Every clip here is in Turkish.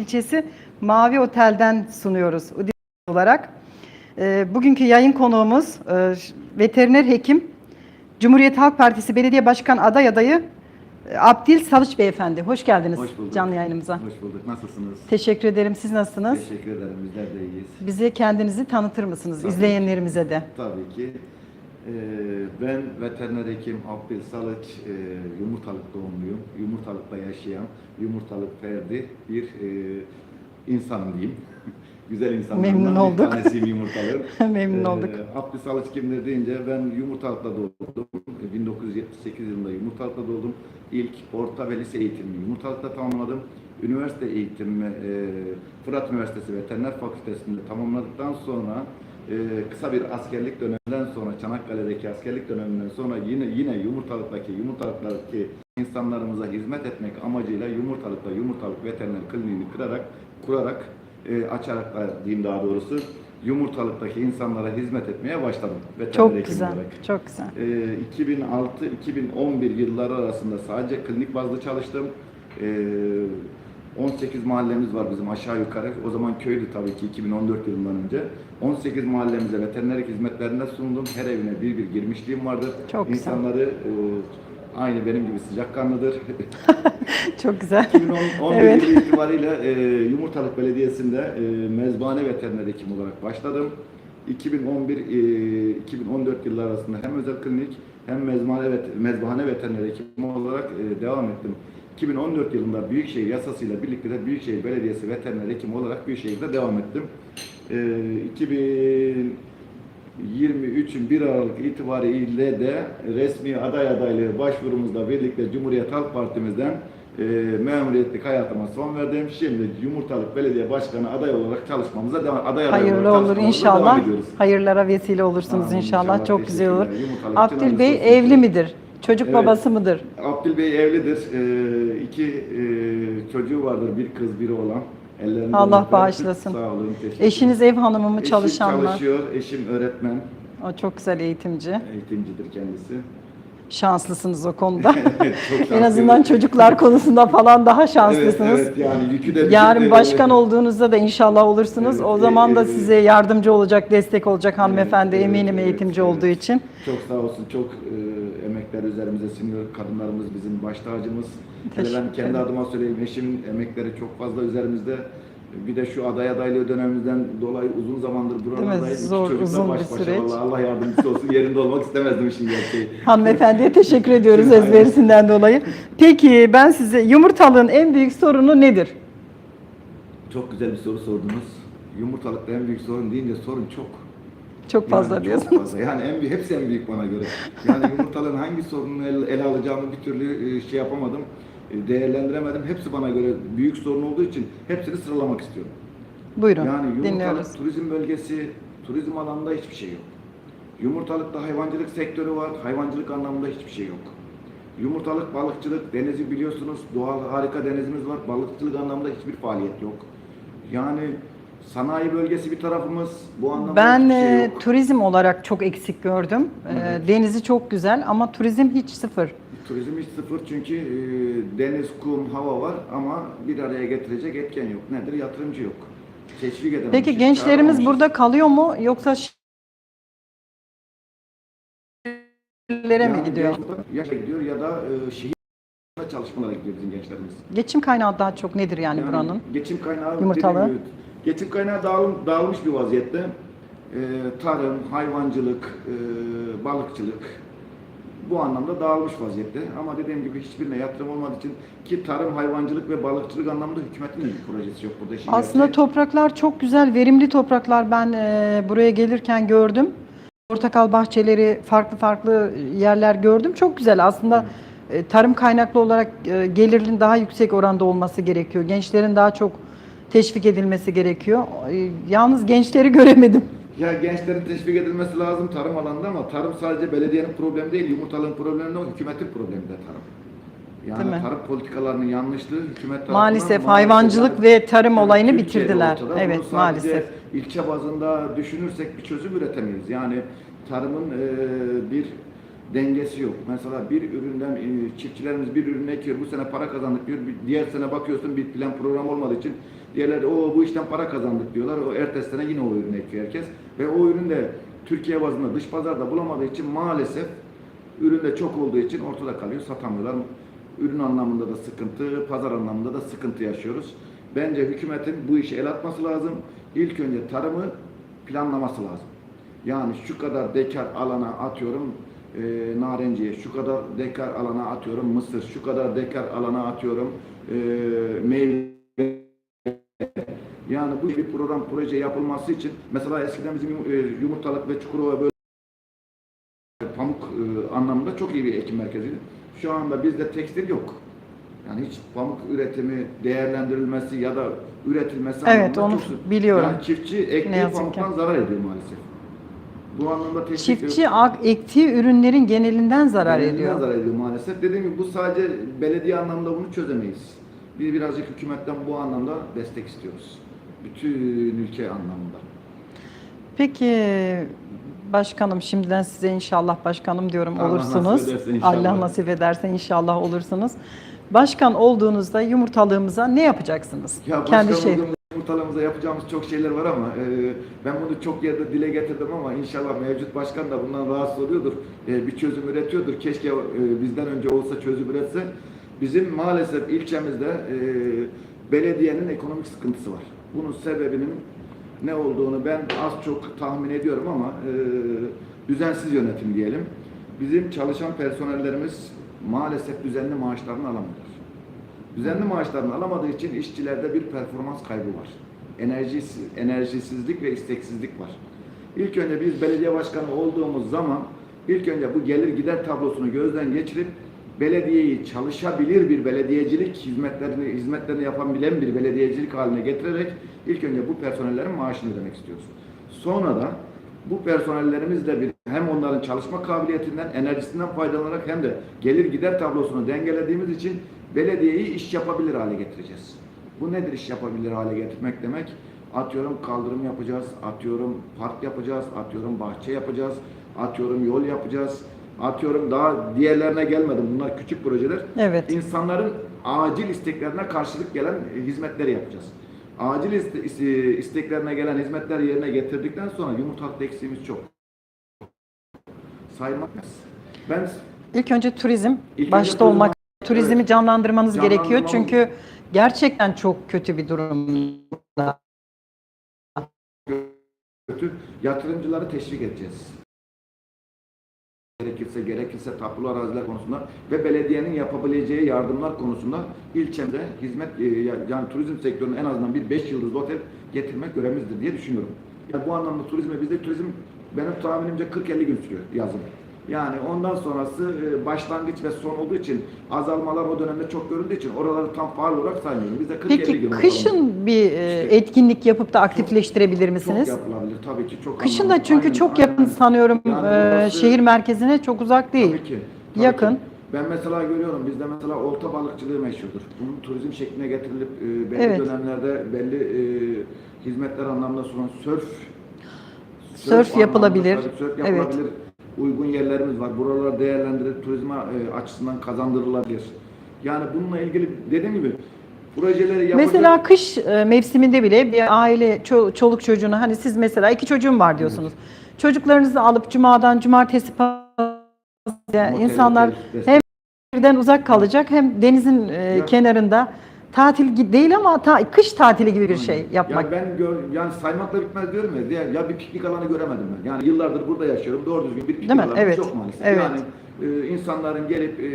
ilçesi Mavi Otel'den sunuyoruz olarak. Ee, Bugünkü yayın konuğumuz e, veteriner hekim Cumhuriyet Halk Partisi Belediye Başkan aday adayı e, Abdil Salıç Beyefendi. Hoş geldiniz Hoş bulduk. canlı yayınımıza. Hoş bulduk. Nasılsınız? Teşekkür ederim. Siz nasılsınız? Teşekkür ederim. Bizler de iyiyiz. Bize kendinizi tanıtır mısınız Tabii. izleyenlerimize de? Tabii ki. Ee, ben veteriner hekim Abdül Salıç, e, Yumurtalık doğumluyum. Yumurtalıkta yaşayan, Yumurtalık Ferdi bir e, insanım diyeyim. Güzel insanlardan Memnun bir olduk. tanesiyim Yumurtalık. Memnun olduk. Abdül Salıç kimdir deyince ben Yumurtalık'ta doğdum. 1978 yılında Yumurtalık'ta doğdum. İlk orta ve lise eğitimimi Yumurtalık'ta tamamladım. Üniversite eğitimimi e, Fırat Üniversitesi Veteriner Fakültesi'nde tamamladıktan sonra e, kısa bir askerlik döneminden sonra Çanakkale'deki askerlik döneminden sonra yine yine Yumurtalık'taki Yumurtalık'taki insanlarımıza hizmet etmek amacıyla Yumurtalık'ta Yumurtalık Veteriner Kliniğini kırarak kurarak e, açarak diyeyim daha doğrusu Yumurtalık'taki insanlara hizmet etmeye başladım. Çok güzel. olarak. Çok güzel. Ee, 2006-2011 yılları arasında sadece klinik bazlı çalıştım. Ee, 18 mahallemiz var bizim aşağı yukarı. O zaman köydü tabii ki 2014 yılından önce. 18 mahallemize veterinerlik hizmetlerinde sundum. Her evine bir bir girmişliğim vardır. Çok güzel. İnsanları e, aynı benim gibi sıcakkanlıdır. Çok güzel. 2011 Evet. yılı itibariyle e, Yumurtalık Belediyesi'nde e, mezbahane veteriner hekim olarak başladım. 2011 e, 2014 yılları arasında hem özel klinik hem mezbahane, vet, mezbahane veteriner hekimi olarak e, devam ettim. 2014 yılında Büyükşehir yasasıyla birlikte de Büyükşehir Belediyesi veteriner hekimi olarak Büyükşehir'de devam ettim. E, 2000 23'ün 1 Aralık itibariyle de resmi aday adaylığı başvurumuzla birlikte Cumhuriyet Halk Partimizden e, memuriyetlik hayatıma son verdim. Şimdi Yumurtalık Belediye Başkanı aday olarak çalışmamıza devam aday adayı Hayırlı olarak olur inşallah. devam ediyoruz. Hayırlara vesile olursunuz Amin, inşallah. inşallah. Çok güzel olur. Yumurtalık Abdül Bey evli midir? Çocuk Evet. babası mıdır? Abdül Bey evlidir. E, iki e, çocuğu vardır. Bir kız, biri oğlan. Ellerinden Allah öper. bağışlasın. Sağ olun. Eşiniz ev hanımı mı Eşim çalışan mı? çalışıyor. Eşim öğretmen. O çok güzel eğitimci. Eğitimcidir kendisi. Şanslısınız o konuda. En azından çocuklar konusunda falan daha şanslısınız. Evet, evet yani yükü de Yarın bizim de- başkan olduğunuzda da inşallah olursunuz. Evet, o zaman da e, size yardımcı olacak, destek olacak hanımefendi evet, eminim evet, eğitimci evet. olduğu için. Çok sağ olsun, çok e, emekler üzerimize siniyor. Kadınlarımız bizim baş tacımız. Hele ben kendi adıma söyleyeyim, eşimin emekleri çok fazla üzerimizde. Bir de şu aday adaylığı dönemimizden dolayı uzun zamandır buralardayız. İki Zor, uzun baş bir başa. süreç. Vallahi Allah yardımcısı olsun. Yerinde olmak istemezdim işin gerçeği. Hanımefendiye teşekkür ediyoruz Aynen. ezberisinden dolayı. Peki ben size yumurtalığın en büyük sorunu nedir? Çok güzel bir soru sordunuz. Yumurtalıkta en büyük sorun deyince sorun çok. Çok fazla yani diyorsunuz. Çok fazla. Yani en büyük, hepsi en büyük bana göre. Yani yumurtaların hangi sorununu ele, ele alacağımı bir türlü e, şey yapamadım, değerlendiremedim. Hepsi bana göre büyük sorun olduğu için hepsini sıralamak istiyorum. Buyurun Yani yumurtalık dinliyoruz. turizm bölgesi, turizm alanında hiçbir şey yok. Yumurtalıkta hayvancılık sektörü var, hayvancılık anlamında hiçbir şey yok. Yumurtalık, balıkçılık, denizi biliyorsunuz, doğal harika denizimiz var. Balıkçılık anlamında hiçbir faaliyet yok. Yani sanayi bölgesi bir tarafımız, bu anlamda Ben şey e, yok. turizm olarak çok eksik gördüm. Evet. Denizi çok güzel ama turizm hiç sıfır. Turizm hiç sıfır çünkü e, deniz, kum, hava var ama bir araya getirecek etken yok. Nedir? Yatırımcı yok. Teşvik edememişiz. Peki gençlerimiz burada kalıyor mu yoksa şehirlere mi gidiyor? Ya gidiyor ya da e, şehir çalışmalara gidiyor bizim gençlerimiz. Geçim kaynağı daha çok nedir yani, Yani buranın? Geçim kaynağı Yumurtalı. dediğim Geçim kaynağı dağıl, dağılmış bir vaziyette. E, tarım, hayvancılık, e, balıkçılık bu anlamda dağılmış vaziyette. Ama dediğim gibi hiçbirine yatırım olmadığı için ki tarım, hayvancılık ve balıkçılık anlamında hükümetin bir projesi yok burada. işin Aslında gerçeği. topraklar çok güzel, verimli topraklar. Ben e, buraya gelirken gördüm. Portakal bahçeleri, farklı farklı yerler gördüm. Çok güzel. Aslında e, tarım kaynaklı olarak e, gelirin daha yüksek oranda olması gerekiyor. Gençlerin daha çok teşvik edilmesi gerekiyor. Yalnız gençleri göremedim. Ya gençlerin teşvik edilmesi lazım tarım alanında ama tarım sadece belediyenin problemi değil, yumurtalığın problemi de o hükümetin problemi de tarım. Değil Yani mi? tarım politikalarının yanlışlığı hükümet tarafından Maalesef hayvancılık ve tarım olayını Türkiye'de bitirdiler. ortada. Evet, Bunu maalesef. ilçe bazında düşünürsek bir çözüm üretemeyiz. Yani tarımın e, bir dengesi yok. Mesela bir üründen e, çiftçilerimiz bir ürünü ekiyor. Bu sene para kazandık diyor. Diğer sene bakıyorsun bir plan program olmadığı için diğerleri o bu işten para kazandık diyorlar. O ertesi sene yine o ürünü ekiyor herkes. Ve o ürün de Türkiye bazında dış pazarda bulamadığı için maalesef ürün de çok olduğu için ortada kalıyor. Satamıyorlar. Ürün anlamında da sıkıntı, pazar anlamında da sıkıntı yaşıyoruz. Bence hükümetin bu işe el atması lazım. İlk önce tarımı planlaması lazım. Yani şu kadar dekar alana atıyorum e, narenciye, şu kadar dekar alana atıyorum mısır, şu kadar dekar alana atıyorum e, meyve. Yani bu bir program proje yapılması için mesela eskiden bizim e, yumurtalık ve Çukurova böyle pamuk e, anlamında çok iyi bir ekim merkeziydi. Şu anda bizde tekstil yok. Yani hiç pamuk üretimi değerlendirilmesi ya da üretilmesi Evet, anlamında onu çok- biliyorum. Yani çiftçi ektiği pamuktan ki. zarar ediyor maalesef. Bu anlamda teşvik Çiftçi ak- ektiği ürünlerin genelinden zarar ediyor. zarar ediyor maalesef. Dediğim gibi bu sadece belediye anlamda bunu çözemeyiz. Biz birazcık hükümetten bu anlamda destek istiyoruz. Bütün ülke anlamında. Peki başkanım şimdiden size inşallah başkanım diyorum Allah olursunuz. ederse inşallah. Allah nasip ederse inşallah olursunuz. Başkan olduğunuzda yumurtalığımıza ne yapacaksınız? Ya Kendi başkan şey. Yumurtalığımızda yapacağımız çok şeyler var ama e, ben bunu çok yerde dile getirdim ama inşallah mevcut başkan da bundan rahatsız oluyordur. E, bir çözüm üretiyordur. Keşke e, bizden önce olsa çözüm üretse. Bizim maalesef ilçemizde e, belediyenin ekonomik sıkıntısı var. Bunun sebebinin ne olduğunu ben az çok tahmin ediyorum ama e, düzensiz yönetim diyelim. Bizim çalışan personellerimiz maalesef düzenli maaşlarını alamıyorlar. Düzenli maaşlarını alamadığı için işçilerde bir performans kaybı var. Enerji, enerjisizlik ve isteksizlik var. İlk önce biz belediye başkanı olduğumuz zaman ilk önce bu gelir gider tablosunu gözden geçirip belediyeyi çalışabilir bir belediyecilik hizmetlerini hizmetlerini yapabilen bir belediyecilik haline getirerek ilk önce bu personellerin maaşını ödemek istiyoruz. Sonra da bu personellerimizle bir hem onların çalışma kabiliyetinden, enerjisinden faydalanarak hem de gelir gider tablosunu dengelediğimiz için belediyeyi iş yapabilir hale getireceğiz. Bu nedir iş yapabilir hale getirmek demek? Atıyorum kaldırım yapacağız, atıyorum park yapacağız, atıyorum bahçe yapacağız, atıyorum yol yapacağız, atıyorum daha diğerlerine gelmedim. Bunlar küçük projeler. Evet. İnsanların acil isteklerine karşılık gelen hizmetleri yapacağız. Acil iste- iste- isteklerine gelen hizmetler yerine getirdikten sonra yumurtalık eksiğimiz çok. Saymak Ben İlk önce turizm önce başta turizm- olmak turizmi Evet. canlandırmanız gerekiyor çünkü gerçekten çok kötü bir durumda. kötü yatırımcıları teşvik edeceğiz. Gerekirse gerekirse tapulu araziler konusunda ve belediyenin yapabileceği yardımlar konusunda ilçemde hizmet e, yani turizm sektörünün en azından bir 5 yıldızlı otel getirmek görevimizdir diye düşünüyorum. Yani bu anlamda turizme bizde turizm benim tahminimce 40-50 gün sürüyor yazın. Yani ondan sonrası e, başlangıç ve son olduğu için azalmalar o dönemde çok görüldüğü için oraları tam faal olarak saymıyorum. Bizde 40-50 gün Peki ortalama. kışın bir e, İşte- etkinlik yapıp da aktifleştirebilir misiniz? Çok yapılabilir tabii ki çok Kışın anlamlı. da çünkü Aynen, çok aynen. yakın sanıyorum Yani e, şehir merkezine çok uzak değil. Tabii ki. tabii Yakın. ki. Ben mesela görüyorum bizde mesela olta balıkçılığı meşhurdur. Bunun turizm şekline getirilip e, belli Evet. dönemlerde belli e, hizmetler anlamında sunan sörf Sörf anlamında yapılabilir. sörf Evet. Uygun yerlerimiz var. Buralar değerlendirilip turizme e, açısından kazandırılabilir. Yani bununla ilgili dediğim gibi projeleri yapacak. Mesela kış e, mevsiminde bile bir aile ço- çoluk çocuğunu hani siz mesela iki çocuğum var diyorsunuz. Çocuklarınızı alıp cumadan cumartesi pazar Motel, insanlar hem birden uzak kalacak hem denizin e, kenarında tatil değil ama ta- kış tatili gibi bir şey yapmak. Ya ben gör, yani saymakla bitmez diyorum ya. Ya, bir piknik alanı göremedim ben. Yani yıllardır burada yaşıyorum. Doğru düzgün bir piknik alanı Evet. yok maalesef. Evet. Yani e, insanların gelip e,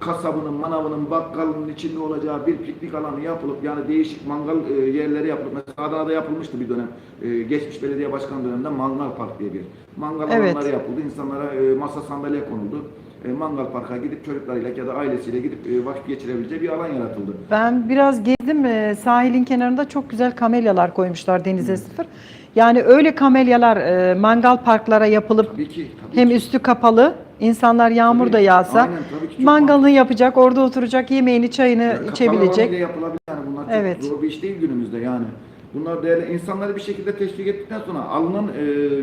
kasabının, manavının, bakkalının içinde olacağı bir piknik alanı yapılıp yani değişik mangal e, yerleri yapılıp mesela Adana'da yapılmıştı bir dönem. E, geçmiş belediye başkan döneminde Mangal Park diye bir. Mangal Evet. alanları yapıldı. İnsanlara e, masa sandalye konuldu. E, mangal parka gidip çocuklarıyla ya da ailesiyle gidip e, vakit geçirebileceği bir alan yaratıldı. Ben biraz gezdim e, sahilin kenarında çok güzel kamelyalar koymuşlar denize sıfır. Yani öyle kamelyalar e, mangal parklara yapılıp Tabii ki. Tabii hem ki. üstü kapalı insanlar yağmur Tabii, da yağsa aynen, tabii ki mangalını yapacak orada oturacak yemeğini çayını Ya, kapalı alan içebilecek. bile yapılabilir yani bunlar çok Evet. zor bir iş değil günümüzde yani. Bunlar değerli insanları bir şekilde teşvik ettikten sonra alınan e,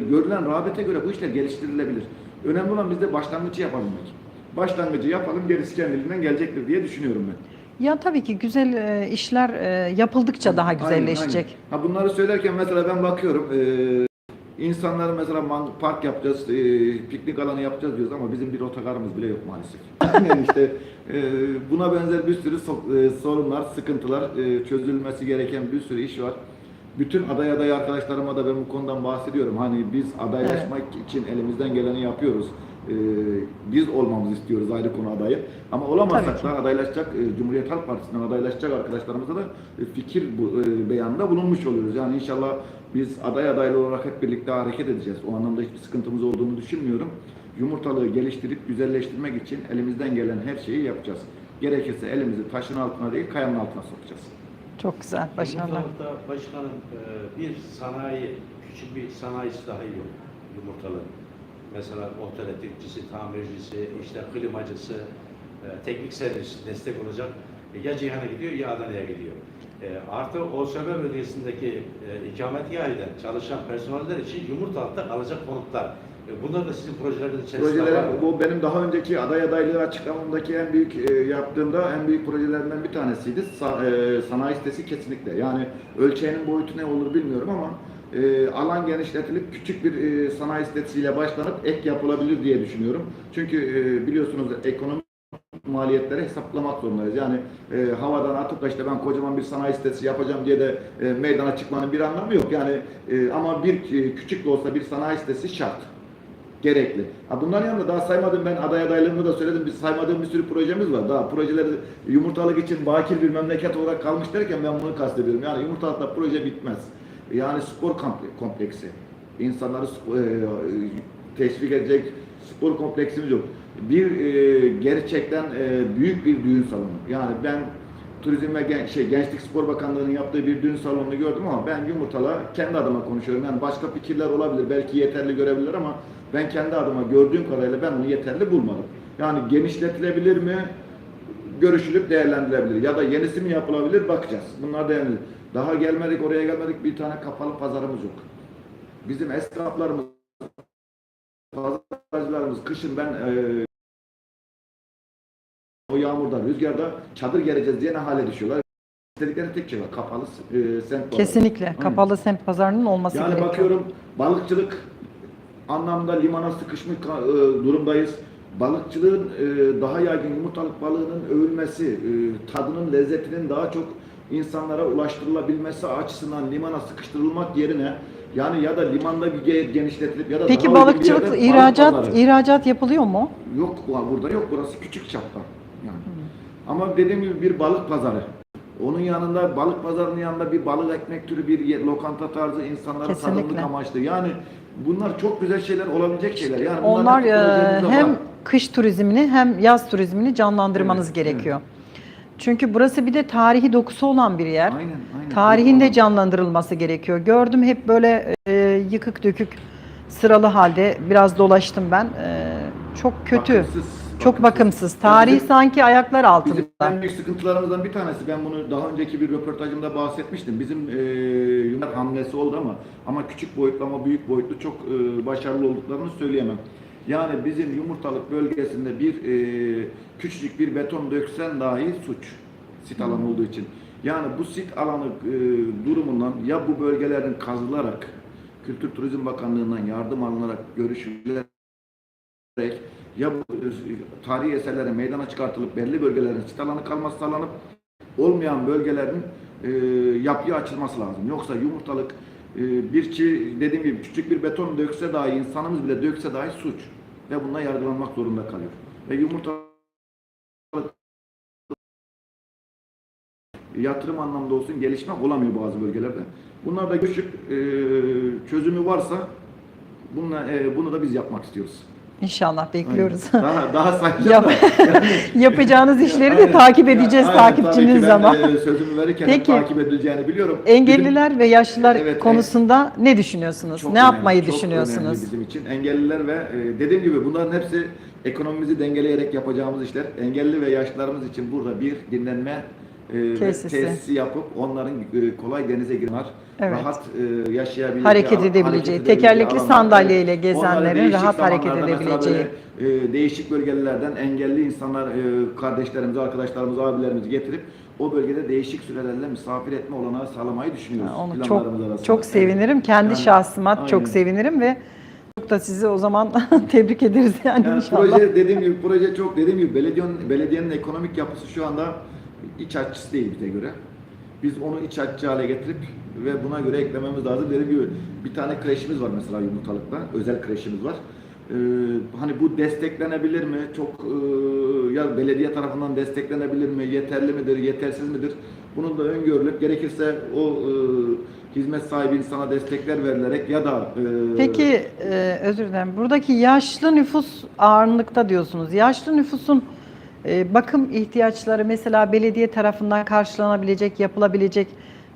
görülen rağbete göre bu işler geliştirilebilir. Önemli olan bizde başlangıcı yapabilmek. Başlangıcı yapalım gerisi kendiliğinden gelecektir diye düşünüyorum ben. Ya tabii ki güzel e, işler e, yapıldıkça daha Aynen, güzelleşecek. aynen. Ha bunları söylerken mesela ben bakıyorum e, insanlar mesela man- park yapacağız, e, piknik alanı yapacağız diyoruz ama bizim bir otogarımız bile yok maalesef. Yani işte e, buna benzer bir sürü so- e, sorunlar, sıkıntılar, e, çözülmesi gereken bir sürü iş var. Bütün aday aday arkadaşlarıma da ben bu konudan bahsediyorum. Hani biz adaylaşmak için elimizden geleni yapıyoruz. E, biz olmamızı istiyoruz ayrı konu adayı. Ama olamazsak da adaylaşacak, e, Cumhuriyet Halk Partisi'nden adaylaşacak arkadaşlarımıza da e, fikir bu, e, beyanında bulunmuş oluyoruz. Yani inşallah biz aday adaylı olarak hep birlikte hareket edeceğiz. O anlamda hiçbir sıkıntımız olduğunu düşünmüyorum. Yumurtalığı geliştirip güzelleştirmek için elimizden gelen her şeyi yapacağız. Gerekirse elimizi taşın altına değil kayanın altına sokacağız. Çok güzel, başarılar. Yumurtalıkta başkanım e, bir sanayi, küçük bir sanayisi dahi yok yumurtalığın. Mesela otel elektrikçisi, tamircisi, işte klimacısı, e, teknik servis destek olacak. E, Ya Cihan'a gidiyor ya Adana'ya gidiyor. E, Artı OSB bölgesindeki e, ikametgahıyla çalışan personeller için yumurtalıkta kalacak konutlar. E, Bunlar da sizin projeleriniz içerisinde var Projelerim, mı? bu benim daha önceki aday adaylığı açıklamamdaki en büyük e, yaptığımda en büyük projelerimden bir tanesiydi. Sa- e, sanayi sitesi kesinlikle. Yani ölçeğinin boyutu ne olur bilmiyorum ama e, alan genişletilip küçük bir e, sanayi sitesiyle başlanıp ek yapılabilir diye düşünüyorum. Çünkü e, biliyorsunuz ekonomi maliyetleri hesaplamak zorundayız. Yani e, havadan atıp da işte ben kocaman bir sanayi sitesi yapacağım diye de e, meydana çıkmanın bir anlamı yok. Yani e, ama bir e, küçük de olsa bir sanayi sitesi şart gerekli. Ha bunların yanında daha saymadım ben aday adaylığımda da söyledim. Biz saymadığım bir sürü projemiz var. Daha projeleri yumurtalık için bakir bir memleket olarak kalmış derken ben bunu kastediyorum. Yani yumurtalıkta proje bitmez. Yani spor komple- kompleksi. İnsanları e, teşvik edecek spor kompleksimiz yok. Bir e, gerçekten e, büyük bir düğün salonu. Yani ben Turizm ve Gen- şey, Gençlik Spor Bakanlığı'nın yaptığı bir düğün salonunu gördüm ama ben yumurtala kendi adıma konuşuyorum. Yani başka fikirler olabilir, belki yeterli görebilir ama ben kendi adıma gördüğüm kadarıyla ben onu yeterli bulmadım. Yani genişletilebilir mi? Görüşülüp değerlendirilebilir. Ya da yenisi mi yapılabilir? Bakacağız. Bunlar değerlendirilir. Daha gelmedik, oraya gelmedik. Bir tane kapalı pazarımız yok. Bizim esnaflarımız, pazarcılarımız kışın ben e, o yağmurda, rüzgarda çadır gereceğiz diye ne hale düşüyorlar. İstedikleri tek şey var. Kapalı e, semt pazarı. Kesinlikle. Kapalı semt pazarının olması Yani gerekiyor. bakıyorum balıkçılık anlamda limana sıkışmış e, durumdayız. Balıkçılığın e, daha yaygın yumurtalık balığının övülmesi, e, tadının, lezzetinin daha çok insanlara ulaştırılabilmesi açısından limana sıkıştırılmak yerine yani ya da limanda bir ge- genişletilip ya da Peki daha uygun bir balıkçılık, yerde balık ihracat, ihracat yapılıyor mu? Yok bu- burada yok burası küçük çapta. Yani. Ama dediğim gibi bir balık pazarı. Onun yanında balık pazarının yanında bir balık ekmek türü bir lokanta tarzı insanlara tadımlık amaçlı. Yani bunlar çok güzel şeyler olabilecek şeyler. Yani Onlar e, hem var. kış turizmini hem yaz turizmini canlandırmanız Evet, gerekiyor. Çünkü burası bir de tarihi dokusu olan bir yer. Aynen, aynen. Tarihin de canlandırılması gerekiyor. Gördüm hep böyle e, yıkık dökük sıralı halde biraz dolaştım ben. E, çok kötü. Bakımsız, Çok bakımsız. Yani Tarih bizim- sanki ayaklar Bizim altında. en büyük sıkıntılarımızdan bir tanesi, ben bunu daha önceki bir röportajımda bahsetmiştim. Bizim e, yumurta hamlesi oldu ama ama küçük boyutlu ama büyük boyutlu çok e, başarılı olduklarını söyleyemem. Yani bizim yumurtalık bölgesinde bir e, küçücük bir beton döksen dahi suç sit alanı olduğu için. Yani bu sit alanı e, durumundan ya bu bölgelerin kazılarak Kültür Turizm Bakanlığı'ndan yardım alınarak görüşülerek ya bu e, tarihi eserlerin meydana çıkartılıp belli bölgelerin sit alanı kalması sağlanıp olmayan bölgelerin e, yapıya açılması lazım. Yoksa yumurtalık e, bir çi, dediğim gibi küçük bir beton dökse dahi insanımız bile dökse dahi suç ve bundan yargılanmak zorunda kalıyor. Ve yumurtalık yatırım anlamda olsun gelişme olamıyor bazı bölgelerde. Bunlar da küçük e, çözümü varsa bununla, e, bunu da biz yapmak istiyoruz. İnşallah bekliyoruz. Aynen. Daha daha sayacağım Yap- Yapacağınız işleri de Aynen. takip edeceğiz Aynen, tabii ki takipçiniz ben, ama. e, sözümü verirken Peki. takip edileceğini biliyorum. Engelliler ve yaşlılar Evet, konusunda ne düşünüyorsunuz? Çok ne önemli, yapmayı çok düşünüyorsunuz? önemli bizim için. Engelliler ve e, dediğim gibi bunların hepsi ekonomimizi dengeleyerek yapacağımız işler. Engelli ve yaşlılarımız için burada bir dinlenme e, Tesisi. tesisi yapıp onların e, kolay denize girmer, Evet. rahat e, yaşayabileceği, Hareket edebileceği, edebileceği tekerlekli alanlar. sandalyeyle gezenlerin rahat hareket edebileceği. böyle, e, değişik bölgelerden engelli insanlar, e, kardeşlerimizi, arkadaşlarımızı, abilerimizi getirip o bölgede değişik sürelerle misafir etme olanağı sağlamayı düşünüyoruz. Onu çok arasında. çok sevinirim. Kendi Yani, şahsıma aynen. çok sevinirim ve çok da sizi o zaman tebrik ederiz yani, Yani inşallah. proje dediğim gibi proje çok dediğim gibi belediyenin belediyenin ekonomik yapısı şu anda iç açıcısı değil bize göre. Biz onu iç açıcı hale getirip ve buna göre eklememiz lazım. Dediğim gibi bir tane kreşimiz var mesela yumurtalıkta. Özel kreşimiz var. Ee, hani bu desteklenebilir mi? Çok e, ya belediye tarafından desteklenebilir mi? Yeterli midir? Yetersiz midir? Bunun da öngörülüp gerekirse o e, hizmet sahibi insana destekler verilerek ya da e, Peki e, özür dilerim. Buradaki yaşlı nüfus ağırlıkta diyorsunuz. Yaşlı nüfusun bakım ihtiyaçları mesela belediye tarafından karşılanabilecek, yapılabilecek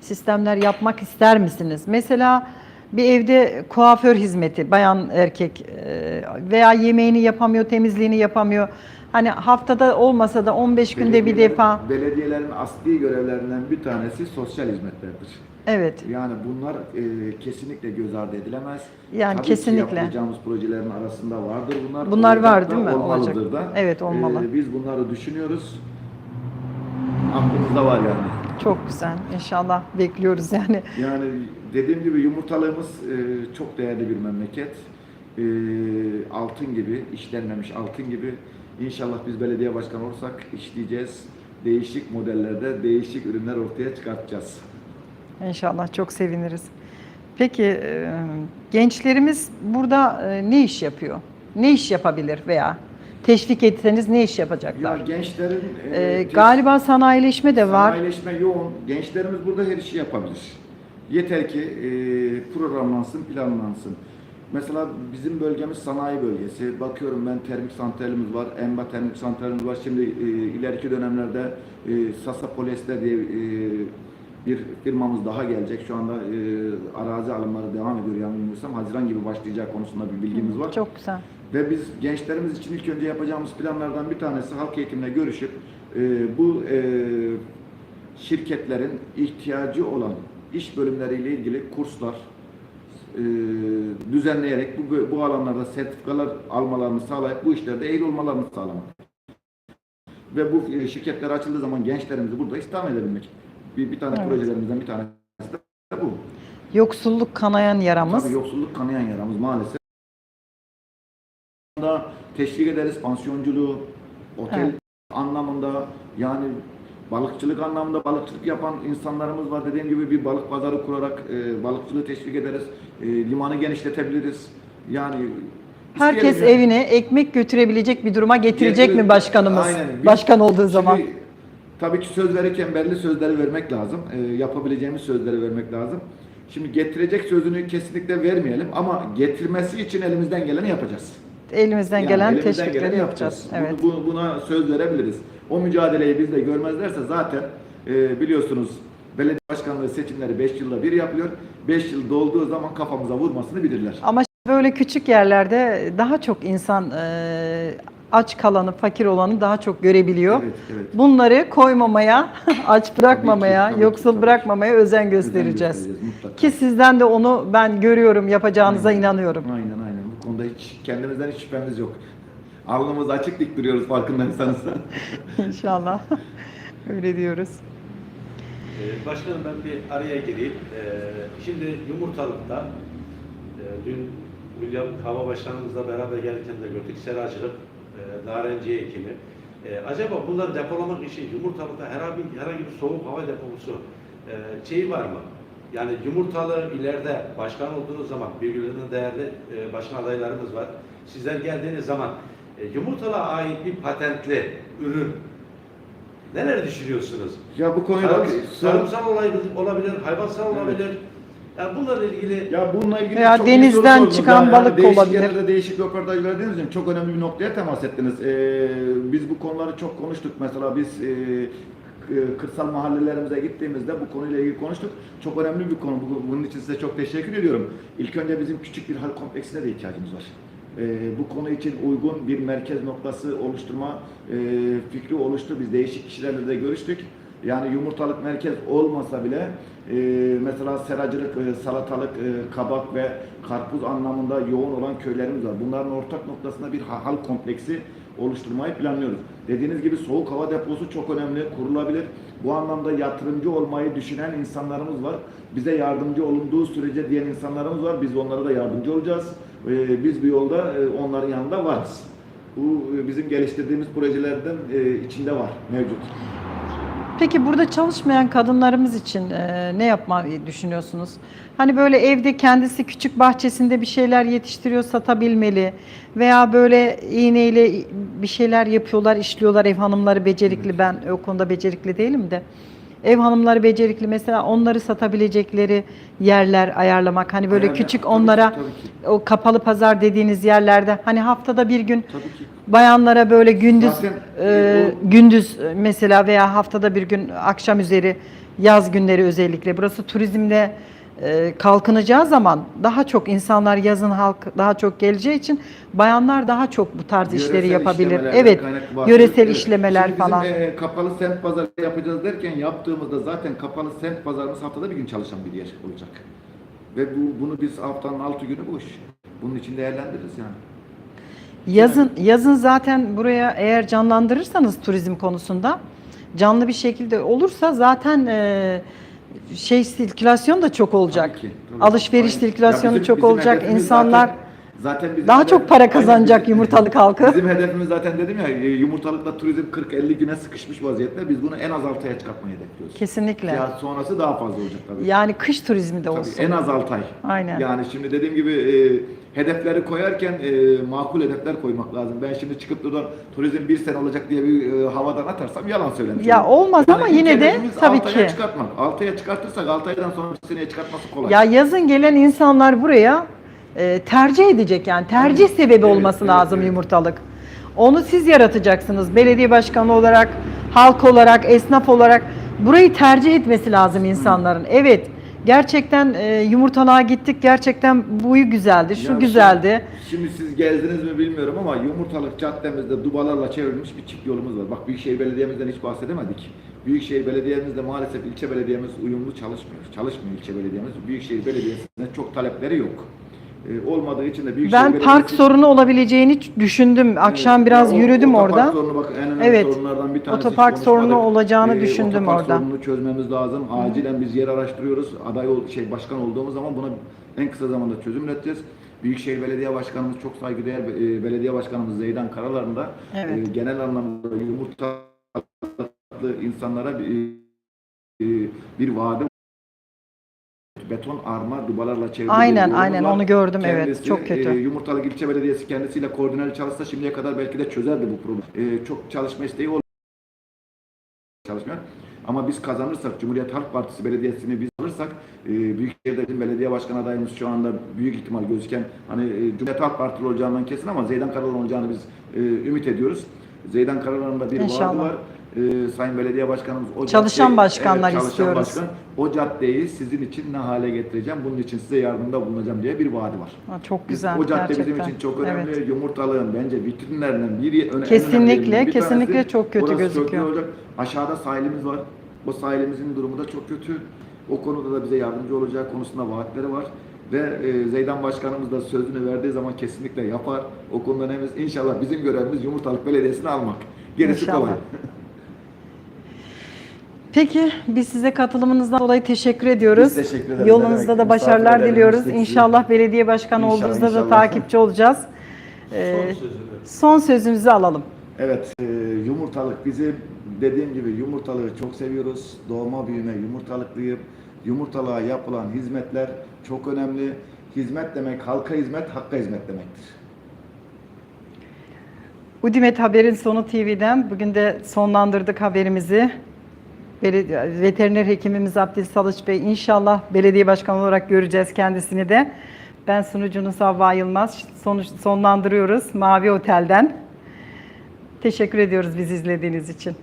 sistemler yapmak ister misiniz? Mesela bir evde kuaför hizmeti, bayan erkek e, veya yemeğini yapamıyor, temizliğini yapamıyor. Hani haftada olmasa da 15 günde bir defa. Belediyelerin asli görevlerinden bir tanesi sosyal hizmetlerdir. Evet. Yani bunlar e, kesinlikle göz ardı edilemez. Yani Tabii kesinlikle. Ki yapacağımız projelerin arasında vardır bunlar. Bunlar Olacak var değil mi? Olmalıdır Olacak. da. Evet, olmalı. E, biz bunları düşünüyoruz. Aklımızda var yani. Çok güzel. İnşallah bekliyoruz yani. Yani dediğim gibi yumurtalığımız e, çok değerli bir memleket. E, altın gibi, işlenmemiş altın gibi. İnşallah biz belediye başkanı olursak işleyeceğiz. Değişik modellerde değişik ürünler ortaya çıkartacağız. İnşallah çok seviniriz. Peki e, gençlerimiz burada e, ne iş yapıyor? Ne iş yapabilir veya teşvik etseniz ne iş Ya yapacaklar? gençlerin E, e, galiba sanayileşme de var. Sanayileşme yoğun. Gençlerimiz burada her işi yapabilir. Yeter ki e, programlansın, planlansın. Mesela bizim bölgemiz sanayi bölgesi. Bakıyorum ben termik santralimiz var, Emba termik santralimiz var. Şimdi e, ileriki dönemlerde e, Sasa Polyester diye e, bir firmamız daha gelecek. Şu anda e, arazi alımları devam ediyor yanılmıyorsam. Haziran gibi başlayacağı konusunda bir bilgimiz var. Çok güzel. Ve biz gençlerimiz için ilk önce yapacağımız planlardan bir tanesi halk eğitimle görüşüp e, bu e, şirketlerin ihtiyacı olan iş bölümleriyle ilgili kurslar e, düzenleyerek bu, bu alanlarda sertifikalar almalarını sağlayıp bu işlerde eğil olmalarını sağlamak. Ve bu e, şirketler açıldığı zaman gençlerimizi burada istihdam edebilmek. Bir, bir tane Evet. projelerimizden bir tanesi de bu. Yoksulluk kanayan yaramız. Tabii yoksulluk kanayan yaramız maalesef. Da teşvik ederiz pansiyonculuğu, otel Evet. anlamında yani balıkçılık anlamında balıkçılık yapan insanlarımız var. Dediğim gibi bir balık pazarı kurarak e, balıkçılığı teşvik ederiz. E, limanı genişletebiliriz. Yani Herkes yani. evine ekmek götürebilecek bir duruma getirecek Getirir- mi başkanımız? Aynen. Biz- Başkan olduğu Şimdi zaman. Tabii ki söz verirken belli sözleri vermek lazım. E, yapabileceğimiz sözleri vermek lazım. Şimdi getirecek sözünü kesinlikle vermeyelim ama getirmesi için elimizden geleni yapacağız. Elimizden Yani gelen elimizden teşvikleri geleni yapacağız. Bunu- Evet. bu- buna söz verebiliriz. O mücadeleyi biz de görmezlerse zaten e, biliyorsunuz belediye başkanlığı seçimleri 5 yılda bir yapılıyor. 5 yıl dolduğu zaman kafamıza vurmasını bilirler. Ama böyle küçük yerlerde daha çok insan e, aç kalanı, fakir olanı daha çok görebiliyor. Evet, evet. Bunları koymamaya, aç bırakmamaya, tabii ki, yoksul tabii bırakmamaya özen Özen göstereceğiz. mutlaka. Ki sizden de onu ben görüyorum, yapacağınıza Aynen. inanıyorum. Aynen aynen. Bu konuda hiç kendimizden hiç şüphemiz yok. Alnımız açık dik duruyoruz farkındaysanız. İnşallah. Öyle diyoruz. Ee, Başkanım ben bir araya gireyim. Ee, Şimdi Yumurtalık'ta e, dün William Hava Başkanımızla beraber gelirken de gördük. Seracılık, narenciye ekimi. E, Acaba bunları depolamak için Yumurtalık'ta herhangi, herhangi bir soğuk hava deposu e, şeyi var mı? Yani Yumurtalı ileride başkan olduğunuz zaman birbirlerine değerli e, başkan adaylarımız var. Sizler geldiğiniz zaman e, Yumurtalığa ait bir patentli ürün neler düşünüyorsunuz? ya bu konuda Tarım, tarımsal olabilir, olabilir, hayvansal Evet. olabilir. Yani bunlarla ilgili Ya bununla ilgili Veya çok iyi denizden soru çıkan Yani balık değişik olabilir. yerlerde değişik röportaj verdiğiniz için çok önemli bir noktaya temas ettiniz. Ee, biz bu konuları çok konuştuk. Mesela biz e, k- kırsal mahallelerimize gittiğimizde bu konuyla ilgili konuştuk. Çok önemli bir konu. Bu- Bunun için size çok teşekkür ediyorum. İlk önce bizim küçük bir hal kompleksine de ihtiyacımız var. Ee, bu konu için uygun bir merkez noktası oluşturma e, fikri oluştu. Biz değişik kişilerle de görüştük. Yani yumurtalık merkez olmasa bile e, mesela seracılık, e, salatalık, e, kabak ve karpuz anlamında yoğun olan köylerimiz var. Bunların ortak noktasında bir ha- hal kompleksi oluşturmayı planlıyoruz. Dediğiniz gibi soğuk hava deposu çok önemli, kurulabilir. Bu anlamda yatırımcı olmayı düşünen insanlarımız var. Bize yardımcı olunduğu sürece diyen insanlarımız var. Biz onlara da yardımcı olacağız. E, biz bu yolda e, onların yanında varız. Bu e, bizim geliştirdiğimiz projelerden e, içinde var, mevcut. Peki burada çalışmayan kadınlarımız için e, ne yapmayı düşünüyorsunuz? Hani böyle evde kendisi küçük bahçesinde bir şeyler yetiştiriyor, satabilmeli veya böyle iğneyle bir şeyler yapıyorlar, işliyorlar ev hanımları becerikli. Ben o konuda becerikli değilim de. Ev hanımları becerikli mesela onları satabilecekleri yerler ayarlamak. Hani böyle Ayarlar- küçük tabii ki, onlara tabii ki. o kapalı pazar dediğiniz yerlerde hani haftada bir gün Tabii ki. bayanlara böyle gündüz Zaten, e, e, gündüz mesela veya haftada bir gün akşam üzeri yaz günleri özellikle burası turizmde e, kalkınacağı zaman daha çok insanlar yazın halk daha çok geleceği için bayanlar daha çok bu tarz işleri Yöresel yapabilir. işlemelerden Evet. Yöresel Evet. işlemeler Şimdi falan. Bizim e, kapalı semt pazarı yapacağız derken yaptığımızda zaten kapalı semt pazarımız haftada bir gün çalışan bir yer olacak. Ve bu, bunu biz haftanın altı günü boş. Bunun için değerlendiririz yani. Yazın yazın zaten buraya eğer canlandırırsanız turizm konusunda canlı bir şekilde olursa zaten e, şey sirkülasyon da çok olacak. Tabii ki, tabii. Alışveriş Aynen. sirkülasyonu bizim- çok bizim olacak. hedefimiz İnsanlar zaten, zaten bizim daha hedef- çok para Aynen kazanacak bizim- yumurtalık halkı. Bizim hedefimiz zaten dedim ya e, yumurtalıkla turizm 40-50 güne sıkışmış vaziyette. Biz bunu en az 6 aya çıkartmayı hedefliyoruz. Kesinlikle. Ya sonrası daha fazla olacak tabii. Yani kış turizmi de Tabii, olsun. en az 6 ay. Aynen. Yani şimdi dediğim gibi e, hedefleri koyarken e, makul hedefler koymak lazım. Ben şimdi çıkıp buradan turizm bir sene olacak diye bir e, havadan atarsam yalan söylemiş Ya olmaz ama ilk yine de tabii altı aya ki. çıkartmak. 6 aya çıkartırsak 6 aydan sonra bir seneye çıkartması kolay. Ya yazın gelen insanlar buraya e, tercih edecek yani tercih sebebi Evet, olması evet, lazım evet. yumurtalık. Onu siz yaratacaksınız. Belediye başkanı olarak, halk olarak, esnaf olarak burayı tercih etmesi lazım insanların. Evet. Gerçekten e, yumurtalığa gittik. Gerçekten buyu güzeldi. Şu Ya güzeldi. Şimdi, şimdi siz gezdiniz mi bilmiyorum ama Yumurtalık caddemizde dubalarla çevrilmiş bir çift yolumuz var. Bak Büyükşehir Belediye'mizden hiç bahsedemedik. Büyükşehir Belediye'mizde maalesef ilçe belediyemiz uyumlu çalışmıyor. Çalışmıyor ilçe belediyemiz. Büyükşehir Belediyesi'ne çok talepleri yok. Ee, olmadığı için de Büyükşehir Ben park sorunu olabileceğini düşündüm. Akşam Evet, biraz ya o- yürüdüm otopark orada. sorunu bak en önemli Evet. sorunlardan bir tanesi. Otopark hiç sorunu konuşmadık. olacağını düşündüm otopark orada. sorununu çözmemiz lazım. Acilen biz yer araştırıyoruz. Aday ol, şey başkan olduğumuz zaman buna en kısa zamanda çözüm üreteceğiz. Büyükşehir Belediye Başkanımız çok saygıdeğer e, belediye başkanımız Zeydan Karalar'ın da Evet. e, genel anlamda yumurtalı insanlara bir, e, bir vaadi beton arma dubalarla çevrili Aynen, aynen, onu gördüm, evet. Kendisi, Çok kötü. e, Yumurtalık İlçe Belediyesi kendisiyle koordineli çalışsa şimdiye kadar belki de çözerdi bu problemi. E, çok çalışma isteği olmadı çalışmıyor. Ama biz kazanırsak, Cumhuriyet Halk Partisi belediyesini biz alırsak, e, Büyükşehir'de bizim belediye başkan adayımız şu anda büyük ihtimal gözüken, hani e, Cumhuriyet Halk Partili olacağından kesin ama Zeydan Karalan olacağını biz e, ümit ediyoruz. Zeydan Karalan'ın da bir İnşallah. vaadi var. E, Sayın Belediye Başkanımız o Çalışan caddeyi- başkanlar çalışan istiyoruz. başkan, o caddeyi sizin için ne hale getireceğim, bunun için size yardımda bulunacağım diye bir vaadi var. Ha, Çok Biz- güzel. o cadde gerçekten. bizim için çok önemli. Evet. Yumurtalığın bence vitrinlerinden biri öne- en Kesinlikle, önemlilerinden bir kesinlikle tanesi. çok kötü Orası gözüküyor. güzel olacak. Aşağıda sahilimiz var. O sahilimizin durumu da çok kötü. O konuda da bize yardımcı olacağı konusunda vaatleri var. Ve e, Zeydan Başkanımız da sözünü verdiği zaman kesinlikle yapar. O konuda nemiz inşallah bizim görevimiz Yumurtalık Belediyesi'ni almak. Gerisi İnşallah. kolay. Peki biz size katılımınızdan dolayı teşekkür ediyoruz. Biz teşekkür ederiz. Yolunuzda da başarılar diliyoruz. İnşallah belediye başkanı İnşallah, olduğunuzda da takipçi olacağız. Son Ee, sözünü. son sözümüzü alalım. Evet, e, yumurtalık bizim dediğim gibi yumurtalığı çok seviyoruz. Doğma büyüme yumurtalıklıyım. Yumurtalığa yapılan hizmetler çok önemli. Hizmet demek halka hizmet, hakka hizmet demektir. Udimet Haber'in sonu TV'den bugün de sonlandırdık haberimizi. Veteriner hekimimiz Abdil Salıç Bey inşallah belediye başkanı olarak göreceğiz kendisini de. Ben sunucunuz Havva Yılmaz. Sonuç, sonlandırıyoruz Mavi Otel'den. Teşekkür ediyoruz bizi izlediğiniz için.